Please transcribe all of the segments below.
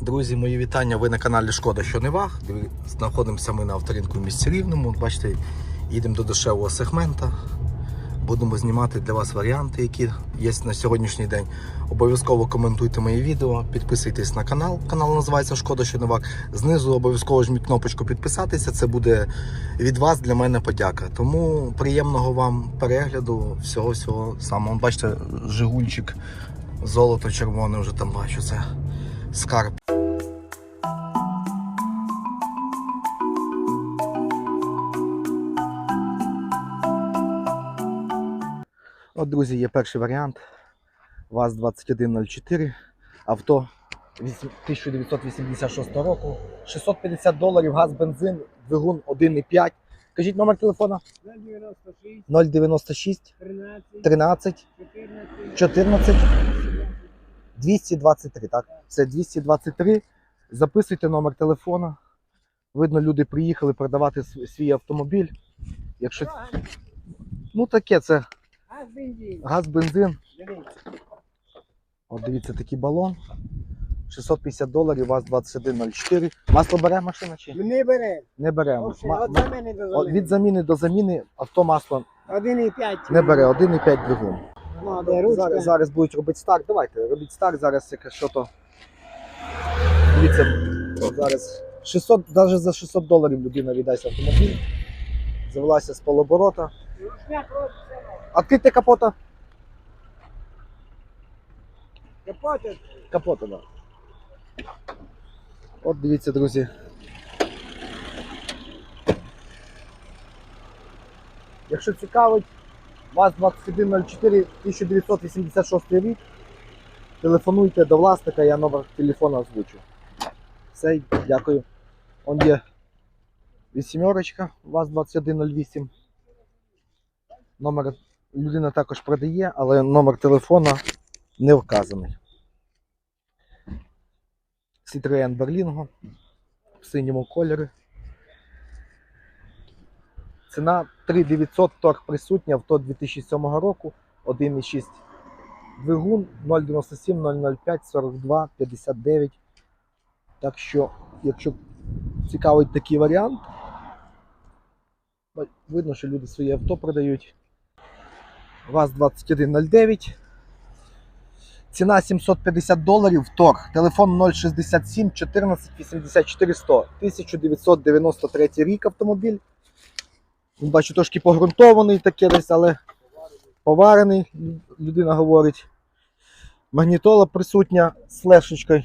Друзі, мої вітання. Ви на каналі Шкода що не ваг. Знаходимося ми на авторинку в місті Рівному. Бачите, їдемо до дешевого сегмента. Будемо знімати для вас варіанти, які є на сьогоднішній день. Обов'язково коментуйте мої відео, підписуйтесь на канал. Канал називається Шкода що не ваг. Знизу обов'язково жміть кнопочку підписатися. Це буде від вас для мене подяка. Тому приємного вам перегляду, всього всього самого. Бачите, Жигульчик, золото червоне вже там бачу. Це скарб. От, друзі, є перший варіант. ВАЗ-2104. Авто 1986 року. 650 доларів, газ, бензин, двигун 1,5. Кажіть номер телефона 096, 096 13, 13 14, 14 223. Так, це 223. Записуйте номер телефона. Видно, люди приїхали продавати свій автомобіль. Якщо ну таке, це бензин. газ, бензин. От дивіться, такий балон. 650 доларів, ВАЗ 2104. Масло бере машина чи Не бере. не бере? Ма- від заміни до заміни авто масло 1,5. не бере, 1,5 двигун. Ну, ручка. Зараз, зараз будуть робити старт. Давайте, робіть старт, зараз яке що то. Дивіться, зараз 600, навіть за 600 доларів людина віддасть автомобіль. Завелася з полоборота. Просто капота. Капота. Капота, да. От дивіться, друзі. Якщо цікавить, ВАЗ 2104 1986 рік. Телефонуйте до власника, я номер телефона озвучу. Все, дякую. Он є вісімерочка, ВАЗ 2108. Номер людина також продає, але номер телефона не вказаний. Citroen Berlingo в синьому кольорі. Ціна 3900 торг присутня, авто 2007 року, 1,6 двигун 097 005 42 59. Так що, якщо цікавить такий варіант, видно, що люди свої авто продають. ВАЗ 2109. Ціна 750 доларів, торг. Телефон 067 14 84 100. 1993 рік автомобіль. Бачу, трошки погрунтований таке десь, але поварений, людина говорить. Магнітола присутня з флешечкою.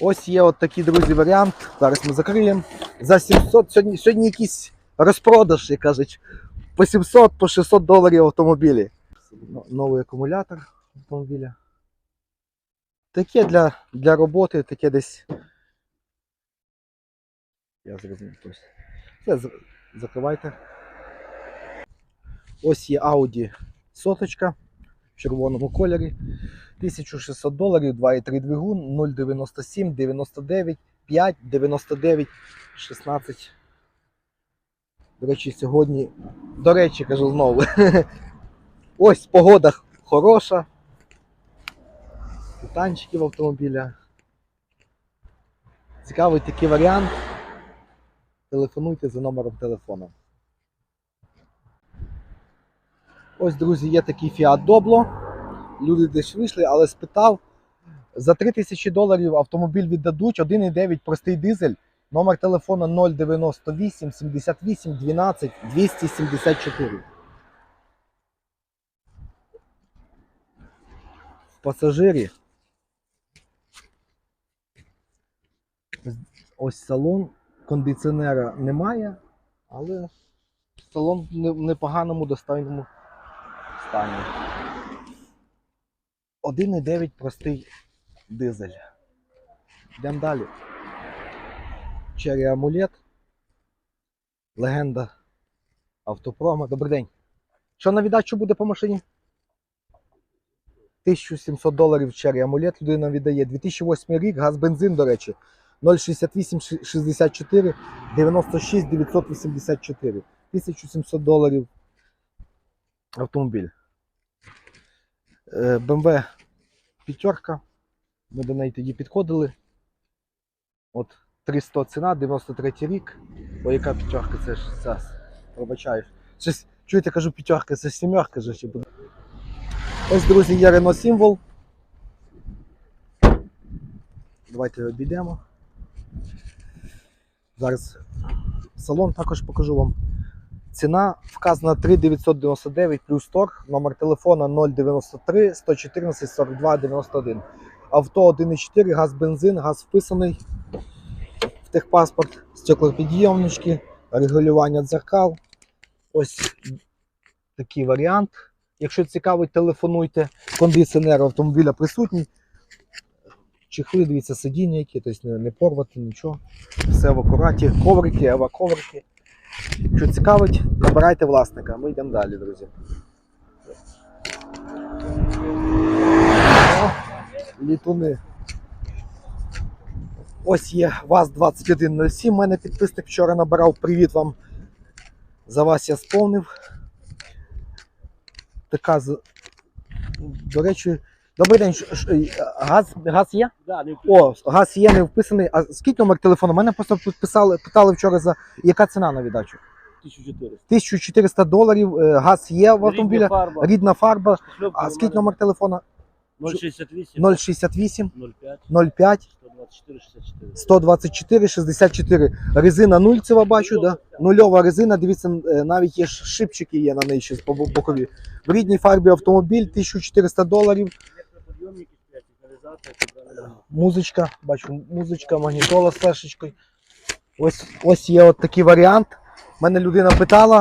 Ось є от такий, друзі, варіант. Зараз ми закриємо. За 700. Сьогодні, сьогодні якийсь розпродаж, як кажуть по 700, по 600 доларів автомобілі. Новий акумулятор автомобіля. Таке для, для роботи, таке десь. Я зрозумів. Ось. Закривайте. Ось є Audi соточка в червоному кольорі. 1600 доларів, 2,3 двигун, 0,97, 99, 5, 99, 16. До речі, сьогодні, до речі, кажу знову. Ось погода хороша. Титанчиків автомобіля. Цікавий такий варіант. Телефонуйте за номером телефону. Ось, друзі, є такий Fiat Doblo. Люди десь вийшли, але спитав. За 3000 доларів автомобіль віддадуть 1,9 простий дизель. Номер телефону 098 78 12 274. В пасажирі. Ось салон. Кондиціонера немає, але салон в не- в непоганому достойному стані. 1,9 простий дизель. Йдемо далі. Черрі амулет. Легенда автопрома. Добрий день. Що на віддачу буде по машині? 1700 доларів черрі амулет людина віддає. 2008 рік, газ бензин, до речі. 068 64 96 984. 1700 доларів автомобіль. Е, BMW п'ятерка. Ми до неї тоді підходили. От 300 ціна, 93 рік. О, яка п'ятерка, це ж зараз. Пробачаєш. Щось, чуєте, кажу п'ятерка, це ж сімерка же ще. Ось, друзі, є Renault символ. Давайте обійдемо. Зараз салон також покажу вам. Ціна вказана 3999 плюс торг, номер телефона 093 114 42 91. Авто 1,4, газ бензин, газ вписаний в техпаспорт, стеклопідйомнички, регулювання дзеркал. Ось такий варіант. Якщо цікавить, телефонуйте. Кондиціонер автомобіля присутній. Чехли, дивіться, сидіння які, тобто не, не порвати, нічого. Все в акураті. Коврики, ева-коврики. Якщо цікавить, набирайте власника. Ми йдемо далі, друзі. О, літуни. Ось є ВАЗ-2107. У мене підписник вчора набирав. Привіт вам. За вас я сповнив. Така. До речі, добрий день. Ш- ш- Газ, газ є? Да, не О, газ є не вписаний. А скільки номер телефону? Мене просто підписали, питали вчора за яка ціна на віддачу. 1400. 1400 доларів. е, Газ є в автомобіля, фарба. рідна фарба. А скільки номер телефона? 068 068 05 05 124 64. 124 64. Резина нульцева бачу, да? Нульова резина. Дивіться, е, навіть є ш- шипчики є на неї ще по бо- бокові. В рідній фарбі автомобіль 1400 доларів. Музичка, бачу, музичка, магнітола з флешечкою. Ось, ось є от такий варіант. Мене людина питала.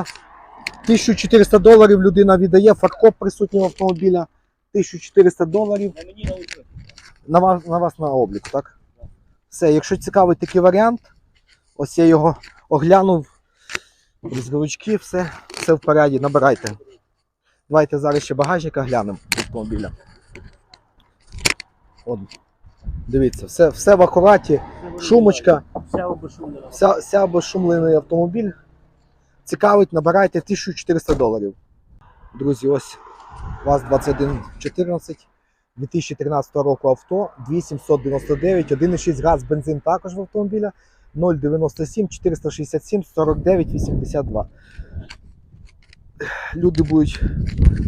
1400 доларів людина віддає, фаркоп присутній в автомобіля. 1400 доларів. На мені. На вас, на вас на облік, так? Все, якщо цікавий такий варіант, ось я його оглянув. Різговички, все, все в поряді, набирайте. Давайте зараз ще багажника глянемо автомобіля. От, дивіться, все, все в акураті, шумочка, Вся вся автомобіль. Цікавить, набирайте 1400 доларів. Друзі, ось ВАЗ-2114. 2013 року авто 2799, 1,6 газ, бензин також в автомобіля 097 467 49 82. Люди будуть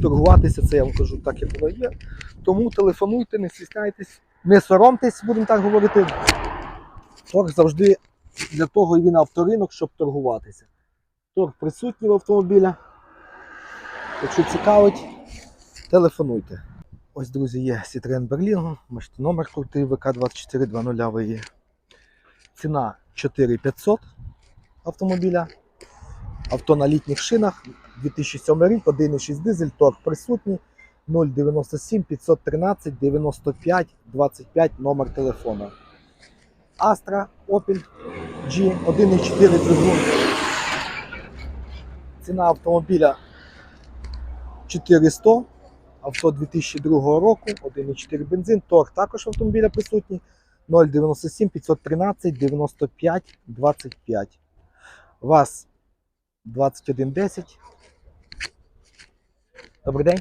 торгуватися, це я вам кажу так, як воно є. Тому телефонуйте, не стісняйтесь, не соромтесь, будемо так говорити. Торг завжди для того і він авторинок, щоб торгуватися. Торг присутній в автомобіля. Якщо цікавить, телефонуйте. Ось, друзі, є Citroen Berlingo. Бачите, номер крутий ВК2420 є. Ціна 4500 автомобіля. Авто на літніх шинах. 2007 рік, 1,6 дизель, торг присутній. 097 513 95 25 номер телефона. Astra, Opel G 1,4 двигун. Ціна автомобіля 400. Авто 2002 року, 1,4 бензин, торг також автомобіля присутній. 097 513 95 25. ВАЗ 2110. Добрий день.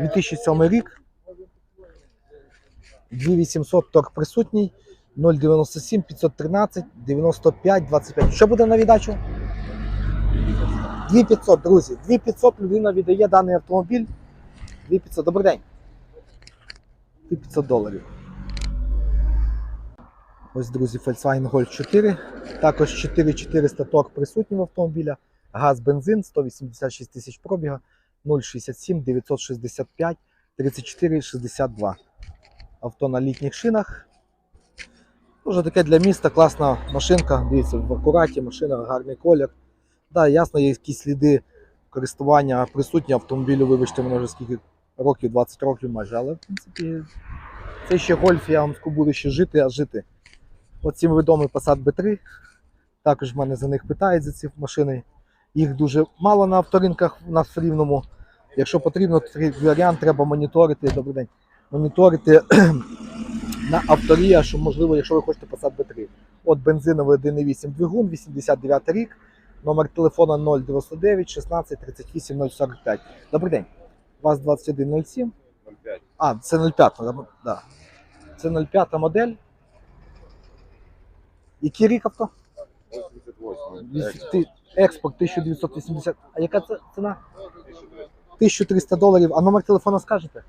2007 рік. 2800 торг присутній. 097 513 95 25. Що буде на віддачу? 2500, друзі. 2500 людина віддає даний автомобіль. 2500. Добрий день. 2500 доларів. Ось, друзі, Volkswagen Golf 4. Також 4400 торг присутній в автомобіля. Газ, бензин, 186 тисяч пробіга, 067 965 34 62. Авто на літніх шинах. Дуже таке для міста класна машинка. Дивіться, в акураті машина, гарний колір. Да, ясно, є якісь сліди користування присутні автомобілю, вибачте, мене вже скільки років, 20 років майже, але в принципі це ще гольф, я вам буду ще жити, а жити. От цим відомий Passat B3. Також в мене за них питають за ці машини. Їх дуже мало на авторинках у нас в рівному. Якщо потрібно, такий варіант треба моніторити. Добрий день. Моніторити на авторія, що можливо, якщо ви хочете Passat B3. От бензиновий 1.8 двигун, 89 рік. Номер телефона 099 16 38 045. Добрий день. ВАЗ 2107. 0,5. А, це 05, да, да. Це 05 модель. Який рік авто? 88. Експорт 1980. А яка це ціна? 1300 доларів. А номер телефона скажете?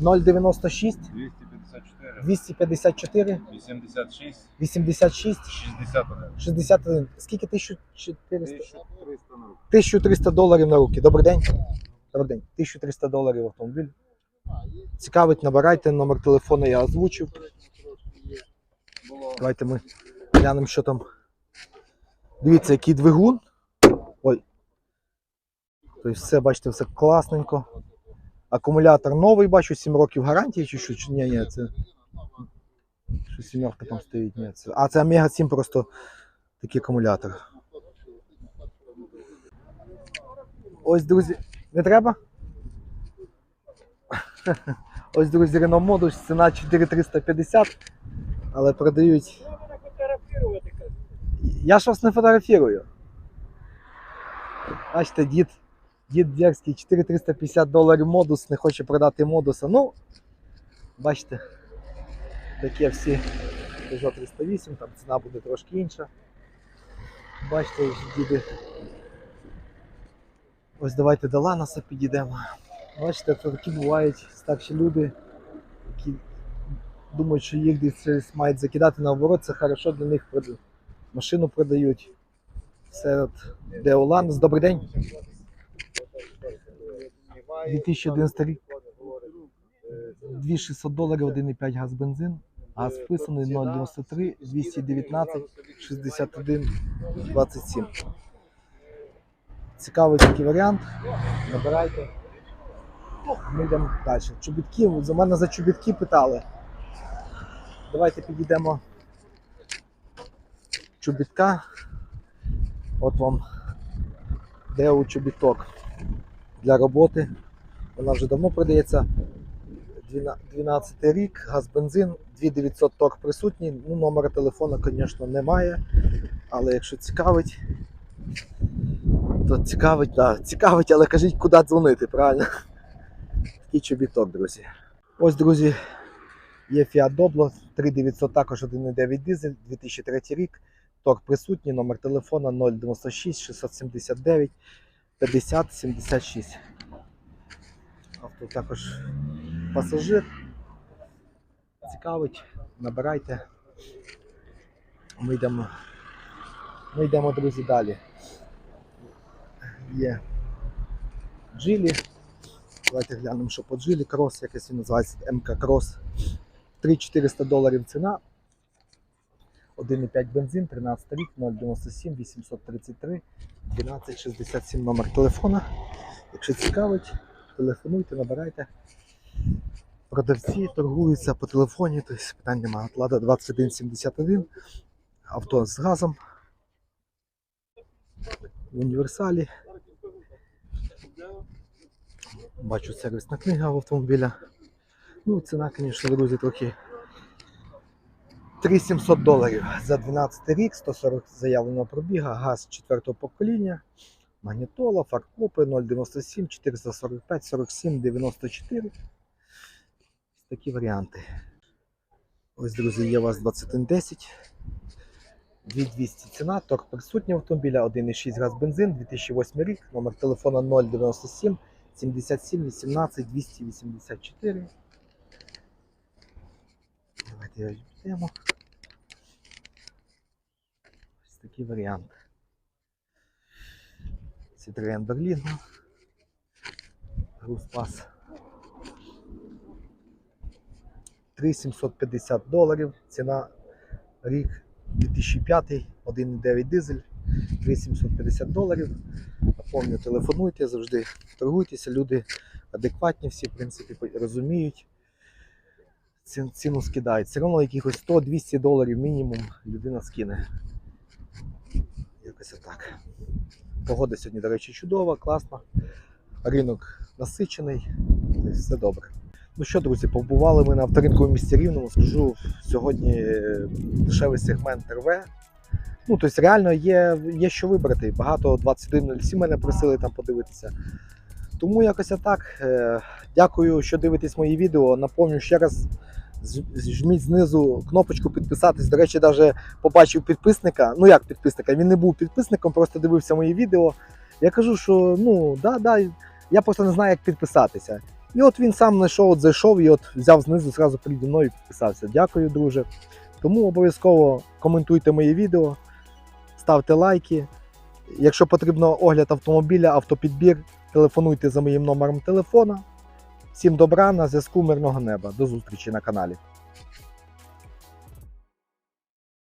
0,96, 096 254, 254 86, 86 61. 61. Скільки 1400? 1300 1300 доларів на руки. Добрий день. Добрий день. 1300 доларів автомобіль. Цікавить, набирайте номер телефону, я озвучив. Давайте ми глянемо, що там. Дивіться, який двигун. Ой. Тобто все, бачите, все класненько. Акумулятор новий, бачу, 7 років гарантії чи що? Ні, ні, це. Що сімерка там стоїть? Ні, це. А, це Омега 7 просто такий акумулятор. Ось, друзі, не треба? Ось, друзі, Renault Modus, ціна 4350, але продають. Я ж вас не фотографірую. Бачите, дід, дід дерзкий, 4350 доларів модус, не хоче продати модуса. Ну, бачите, таке всі Peugeot 308, там ціна буде трошки інша. Бачите, діди. Ось давайте до Ланоса підійдемо. Бачите, це такі бувають старші люди, які думають, що їх десь мають закидати наоборот, це хорошо для них прода- машину продають. Серед де Ланос. Добрий день. 2011 рік. 2600 доларів, 1,5 газ бензин. Газ вписаний 0,93, 219, 61, 27. Цікавий такий варіант. Набирайте. Ми йдемо далі. Чобітки, за мене за чобітки питали. Давайте підійдемо. Чобітка. От вам Део чобіток для роботи. Вона вже давно продається. 12 рік, газ бензин, 2900 торг присутній. Ну, номера телефону, звісно, немає. Але якщо цікавить, то цікавить, да, цікавить, але кажіть, куди дзвонити, правильно? Такий чобіток, друзі. Ось, друзі, є Fiat Doblo, 3900 також 1,9 дизель, 2003 рік. Торг присутній, номер телефона 096 679 50 76. Авто також пасажир. Цікавить, набирайте. Ми йдемо. Ми йдемо, друзі, далі. Є джилі. Давайте глянемо, що по джилі крос, якось він називається МК Крос. 3400 доларів ціна. 1,5 бензин, 13 рік, 097 833 1267 номер телефона. Якщо цікавить, телефонуйте, набирайте. Продавці торгуються по телефоні, тобто питань немає. Лада 2171, авто з газом. В універсалі. Бачу сервісна книга в автомобіля. Ну, ціна, звісно, друзі, трохи 3700 доларів за 12 рік, 140 заявленого пробіга, газ 4 покоління, магнітола, фаркопи 097, 445, 47, 94. Такі варіанти. Ось, друзі, є у вас 2110. 2200 ціна, торг присутній автомобіля, 1,6 газ бензин, 2008 рік, номер телефона 097 77 18 284. Давайте його відійдемо. Ось такий варіант. Citroen Berlin. Грузпас. 3750 доларів. Ціна рік 2005, 1,9 дизель. 3750 доларів. Напомню, телефонуйте, завжди торгуйтеся. Люди адекватні всі, в принципі, розуміють. Ці- Ціну скидають. Все одно якихось 100-200 доларів мінімум людина скине. Якось отак. Погода сьогодні, до речі, чудова, класна. Ринок насичений, все добре. Ну що, друзі, побували ми на авторинку в місті Рівному. Скажу, сьогодні е, дешевий сегмент РВ. Ну, тобто, реально є, є що вибрати. Багато 21.07 мене просили там подивитися. Тому якось так. Е, Дякую, що дивитесь мої відео. Напомню ще раз. Жміть знизу кнопочку підписатись. До речі, навіть побачив підписника. Ну як підписника, він не був підписником, просто дивився мої відео. Я кажу, що ну да, да, я просто не знаю, як підписатися. І от він сам знайшов, от зайшов і от взяв знизу, зразу переді мною підписався. Дякую, друже. Тому обов'язково коментуйте мої відео, ставте лайки. Якщо потрібно огляд автомобіля, автопідбір, телефонуйте за моїм номером телефона. Всім добра, на зв'язку мирного неба. До зустрічі на каналі.